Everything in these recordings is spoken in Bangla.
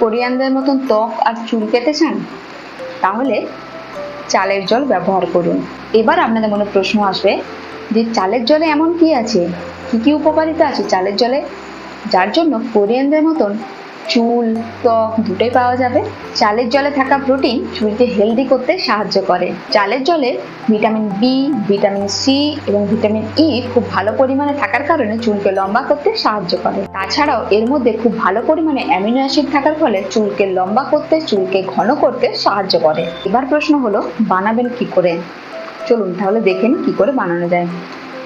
কোরিয়ানদের মতন ত্বক আর চুল পেতে চান? তাহলে চালের জল ব্যবহার করুন। এবার আপনাদের মনে প্রশ্ন আসবে যে চালের জলে এমন কি আছে? কি কি উপকারিতা আছে চালের জলে? যার জন্য কোরিয়ানদের মতন চুল, ত্বক দুটোই পাওয়া যাবে। চালের জলে থাকা প্রোটিন চুলকে হেলদি করতে সাহায্য করে। চালের জলে ভিটামিন বি ভিটামিন সি এবং ভিটামিন ই খুব ভালো পরিমাণে থাকার কারণে চুলকে লম্বা করতে সাহায্য করে। তাছাড়াও এর মধ্যে খুব ভালো পরিমাণে অ্যামিনো অ্যাসিড থাকার ফলে চুলকে লম্বা করতে, চুলকে ঘন করতে সাহায্য করে। এবার প্রশ্ন হলো, বানাবেন কি করে? চলুন তাহলে দেখেন কি করে বানানো যায়।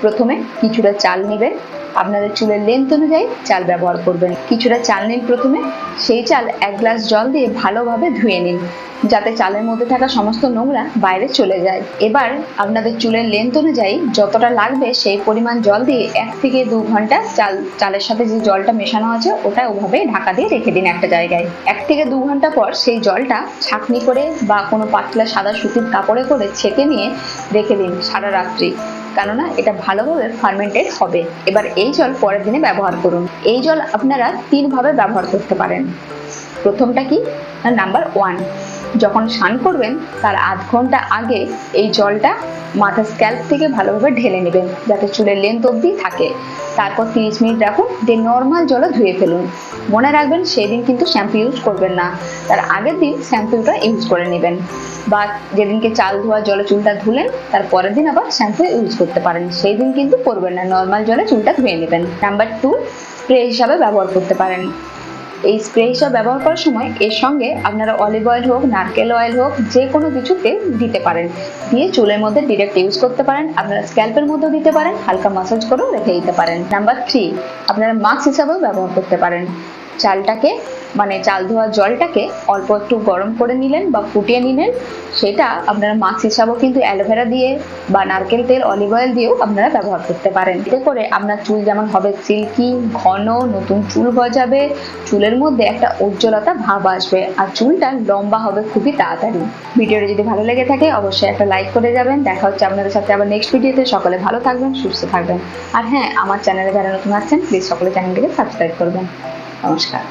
প্রথমে কিছুটা চাল নেবেন। আপনাদের চুলের লেন্থ অনুযায়ী চাল ব্যবহার করবেন। কিছুটা চাল নিন প্রথমে। সেই চাল এক গ্লাস জল দিয়ে ভালোভাবে ধুয়ে নিন, যাতে চালের মধ্যে থাকা সমস্ত নোংরা বাইরে চলে যায়। এবার আপনাদের চুলের লেন্থ অনুযায়ী যতটা লাগবে সেই পরিমাণ জল দিয়ে এক থেকে দু ঘণ্টা চাল, চালের সাথে যে জলটা মেশানো আছে, ওটা ওভাবে ঢাকা দিয়ে রেখে দিন একটা জায়গায়। এক থেকে দু ঘণ্টা পর সেই জলটা ছাঁকনি করে বা কোনো পাতলা সাদা সুতির কাপড়ে করে ছেঁকে নিয়ে রেখে দিন সারা রাত্রি। কেননা এটা ভালোভাবে ফার্মেন্টেড হবে। এবার এই জল পরের দিনে ব্যবহার করুন। এই জল আপনারা তিনভাবে ব্যবহার করতে পারেন। প্রথমটা কি? নাম্বার ওয়ান যখন স্নান করবেন, তার আধ ঘণ্টা আগে এই জলটা মাথার স্ক্যাল্প থেকে ভালোভাবে ঢেলে নেবেন, যাতে চুলের লেন্থ অবধি থাকে। তারপর তিরিশ মিনিট রাখুন দিয়ে নর্মাল জলে ধুয়ে ফেলুন। মনে রাখবেন সেই দিন কিন্তু শ্যাম্পু ইউজ করবেন না। তার আগের দিন শ্যাম্পুটা ইউজ করে নেবেন। বা যেদিনকে চাল ধোয়া, জলে চুলটা ধুলেন, তার পরের দিন আবার শ্যাম্পু ইউজ করতে পারেন। সেই দিন কিন্তু করবেন না নর্মাল জলে চুলটা ধুয়ে নেবেন। নাম্বার টু স্প্রে হিসাবে ব্যবহার করতে পারেন। এই স্প্রে হিসাবে ব্যবহার করার সময় এর সঙ্গে আপনারা অলিভ অয়েল হোক, নারকেল অয়েল হোক, যে কোনো কিছুতে দিতে পারেন। দিয়ে চুলের মধ্যে ডিরেক্ট ইউজ করতে পারেন। আপনারা স্ক্যাল্পের মধ্যেও দিতে পারেন, হালকা মাসাজ করেও রেখে দিতে পারেন। নাম্বার থ্রি আপনারা মাস্ক হিসাবেও ব্যবহার করতে পারেন। চালটাকে মানে চাল ধোয়া জলটাকে অল্প একটু গরম করে নিলেন বা ফুটিয়ে নিলেন, সেটা আপনারা মাস্ক হিসাবেও কিন্তু অ্যালোভেরা দিয়ে বা নারকেল তেল, অলিভ অয়েল দিয়েও আপনারা ব্যবহার করতে পারেন। এতে করে আপনার চুল যেমন হবে সিল্কি, ঘন, নতুন চুল গজাবে চুলের মধ্যে একটা উজ্জ্বলতা ভাব আসবে আর চুলটা লম্বা হবে খুবই তাড়াতাড়ি। ভিডিওটা যদি ভালো লেগে থাকে, অবশ্যই একটা লাইক করে যাবেন। দেখা হচ্ছে আপনাদের সাথে আবার নেক্সট ভিডিওতে। সকলে ভালো থাকবেন, সুস্থ থাকবেন। আর হ্যাঁ আমার চ্যানেলে যারা নতুন আসছেন প্লিজ সকলে চ্যানেলটিকে সাবস্ক্রাইব করবেন। নমস্কার।